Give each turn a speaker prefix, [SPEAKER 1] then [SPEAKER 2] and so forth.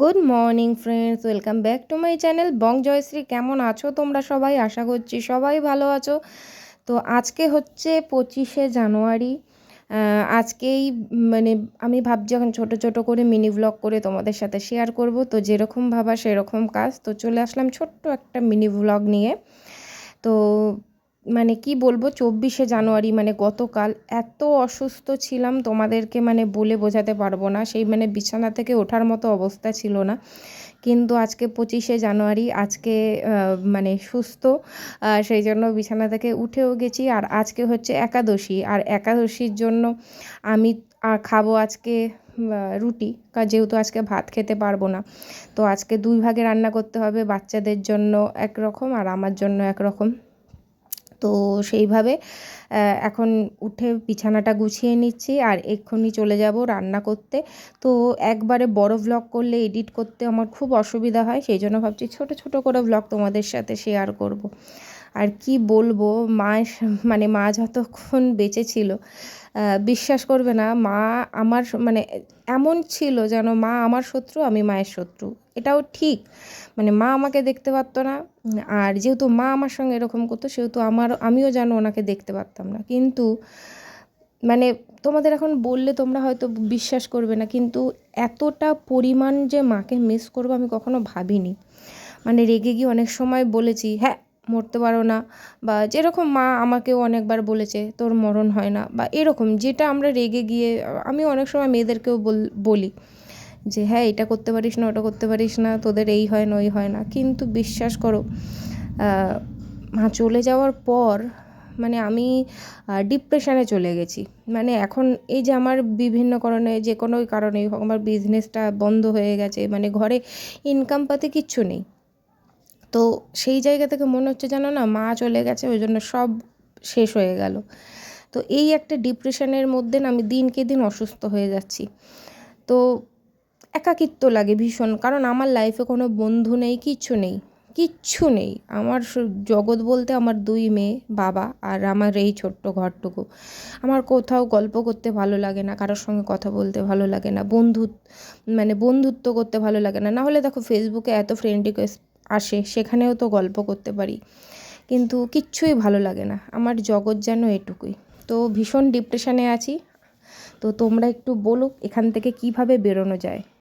[SPEAKER 1] Good morning friends welcome back to my channel Bong Joyshree কেমন আছো তোমরা সবাই? আশা করছি সবাই ভালো আছো। তো আজকে হচ্ছে পঁচিশে জানুয়ারি। আজকেই মানে আমি ভাবছি এখন ছোট ছোট করে মিনি ব্লগ করে তোমাদের সাথে শেয়ার করব। তো যেরকম ভাবা সেরকম কাজ। তো চলে আসলাম ছোট্ট একটা মিনি ব্লগ নিয়ে। তো মানে কি বলব, চব্বিশে জানুয়ারি মানে গতকাল এত অসুস্থ ছিলাম, তোমাদেরকে মানে বলে বোঝাতে পারব না। সেই মানে বিছানা থেকে ওঠার মতো অবস্থা ছিল না। কিন্তু আজকে পঁচিশে জানুয়ারি, আজকে মানে সুস্থ সেই জন্য বিছানা থেকে উঠেও গেছি। আর আজকে হচ্ছে একাদশী, আর একাদশীর জন্য আমি খাব আজকে রুটি যেহেতু আজকে ভাত খেতে পারব না। তো আজকে দুই ভাগে রান্না করতে হবে, বাচ্চাদের জন্য একরকম আর আমার জন্য একরকম। তো সেইভাবে এখন উঠে বিছানাটা গুছিয়ে নিচ্ছি আর এক্ষুনি চলে যাব রান্না করতে তো একবারে বড় ভ্লগ করলে এডিট করতে আমার খুব অসুবিধা হয়, সেই জন্য ভাবছি ছোট ছোট করে ভ্লগ তোমাদের সাথে শেয়ার করব। আর কি বলব? মা মানে মা যতক্ষণ বেঁচে ছিল বিশ্বাস করবে না, মা আমার মানে এমন ছিল যেন মা আমার শত্রু, আমি মায়ের শত্রু। এটাও ঠিক। মানে মা আমাকে দেখতে পারতো না। আর যেহেতু মা আমার সঙ্গে এরকম করতো, সেহেতু আমার, আমিও যেন ওনাকে দেখতে পারতাম না। কিন্তু মানে তোমাদের এখন বললে তোমরা হয়তো বিশ্বাস করবে না, কিন্তু এতটা পরিমাণ যে মাকে মিস করব আমি কখনো ভাবিনি। মানে রেগে গিয়ে অনেক সময় বলেছি হ্যাঁ মরতে পারো না বা যেরকম মা আমাকেও অনেকবার বলেছে, তোর মরণ হয় না। বা এরকম যেটা আমরা রেগে গিয়ে, আমি অনেক সময় মেয়েদেরকেও বল- যে হ্যাঁ এটা করতে পারিস না, ওটা করতে পারিস না, তোদের এই হয় না, ওই হয় না। কিন্তু বিশ্বাস করো মা চলে যাওয়ার পর মানে আমি ডিপ্রেশনে চলে গেছি। মানে এখন এই যে আমার বিভিন্ন কারণে, যে কোনো কারণেই হোক, আমার বিজনেসটা বন্ধ হয়ে গেছে মানে ঘরে ইনকাম পাতে কিচ্ছু নেই। তো সেই জায়গা থেকে মনে হচ্ছে জানো না মা চলে গেছে, ওই জন্য সব শেষ হয়ে গেল। তো এই একটা ডিপ্রেশনের মধ্যে না আমি দিনকে দিন অসুস্থ হয়ে যাচ্ছি। তো একাকিত্ব লাগে ভীষণ, কারণ আমার লাইফে কোনো বন্ধু নেই, কিচ্ছু নেই কিচ্ছু নেই। আমার জগৎ বলতে আমার দুই মেয়ে, বাবা আর আমার এই ছোট্ট ঘরটুকু। আমার কোথাও গল্প করতে ভালো লাগে না, কারোর সঙ্গে কথা বলতে ভালো লাগে না, বন্ধু মানে বন্ধুত্ব করতে ভালো লাগে না। না হলে দেখো ফেসবুকে এত ফ্রেন্ড রিকোয়েস্ট আসে, সেখানেও তো গল্প করতে পারি। কিন্তু কিচ্ছুই ভালো লাগে না। আমার জগৎ যেন এটুকুই। তো ভীষণ ডিপ্রেশনে আছি। তো তোমরা একটু বলো, এখান থেকে কীভাবে বেরোনো যায়?